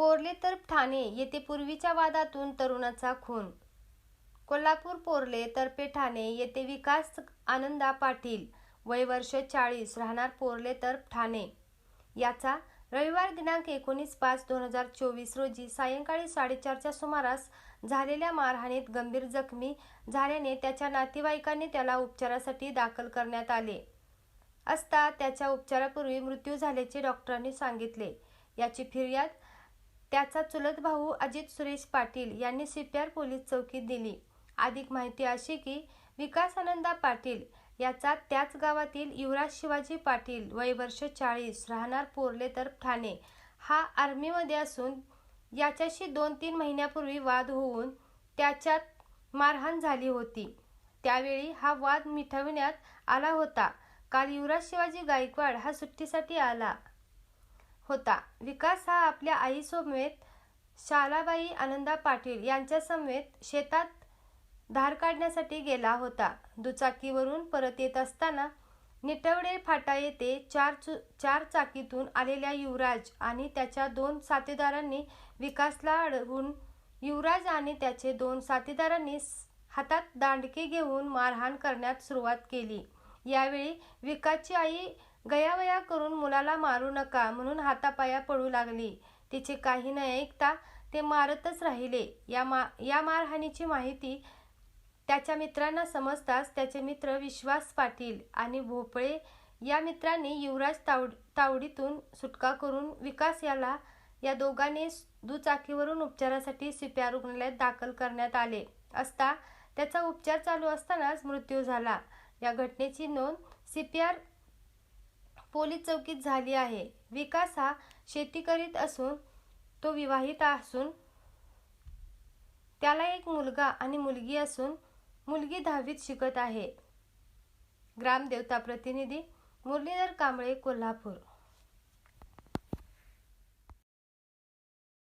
पोरले तर ठाणे येथे पूर्वीच्या वादातून तरुणाचा खून. कोल्हापूर पोरले तर्फे ठाणे येथे विकास आनंदा पाटील वय वर्ष चाळीस राहणार पोरले तर्फ ठाणे. याचा रविवार दिनांक एकोणीस पाच दोन हजार चोवीस रोजी सायंकाळी साडेचारच्या सुमारास झालेल्या मारहाणीत गंभीर जखमी झाल्याने त्याच्या नातेवाईकांनी त्याला उपचारासाठी दाखल करण्यात आले असता त्याच्या उपचारापूर्वी मृत्यू झाल्याचे डॉक्टरांनी सांगितले. याची फिर्याद त्याचा चुलत भाऊ अजित सुरेश पाटील यांनी सीपीआर पोलीस चौकीत दिली. अधिक माहिती अशी की विकास आनंदा पाटील याचा त्याच गावातील युवराज शिवाजी पाटील वय वर्ष चाळीस राहणार पोरले तर ठाणे. हा आर्मीमध्ये असून याच्याशी दोन तीन महिन्यापूर्वी वाद होऊन त्याच्यात मारहाण झाली होती. त्यावेळी हा वाद मिटविण्यात आला होता. काल युवराज शिवाजी गायकवाड हा सुट्टीसाठी आला. होता. विकास हा आपल्या आईसमवेत शालाबाई आनंदा पाटील यांच्या समेत शेतात धार काढण्यासाठी गेला होता. दुचाकीवरून परत येत असताना निटवडे फाटा येथे चार चु चार चाकीतून आलेल्या युवराज आणि त्याच्या दोन साथीदारांनी विकासला अडवून युवराज आणि त्याचे दोन साथीदारांनी हातात दांडके घेऊन मारहाण करण्यास सुरुवात केली. यावेळी विकासची आई गयावया करून मुलाला मारू नका म्हणून हातापाया पडू लागली. तिचे काही न ऐकता ते मारतच राहिले. या मा या मारहाणीची माहिती त्याच्या मित्रांना समजताच त्याचे मित्र विश्वास पाटील आणि भोपळे या मित्रांनी युवराज तावड तावडीतून सुटका करून विकास याला या दोघांनी दुचाकीवरून उपचारासाठी सिप्या रुग्णालयात दाखल करण्यात आले. असता त्याचा उपचार चालू असतानाच मृत्यू झाला. या घटनेची नोंद सीपीआर पोलीस चौकीत झाली आहे. विकास हा शेती करीत असून तो विवाहित असून त्याला एक मुलगा आणि मुलगी असून मुलगी दहावीत शिकत आहे. ग्रामदेवता प्रतिनिधी मुरलीधर कांबळे कोल्हापूर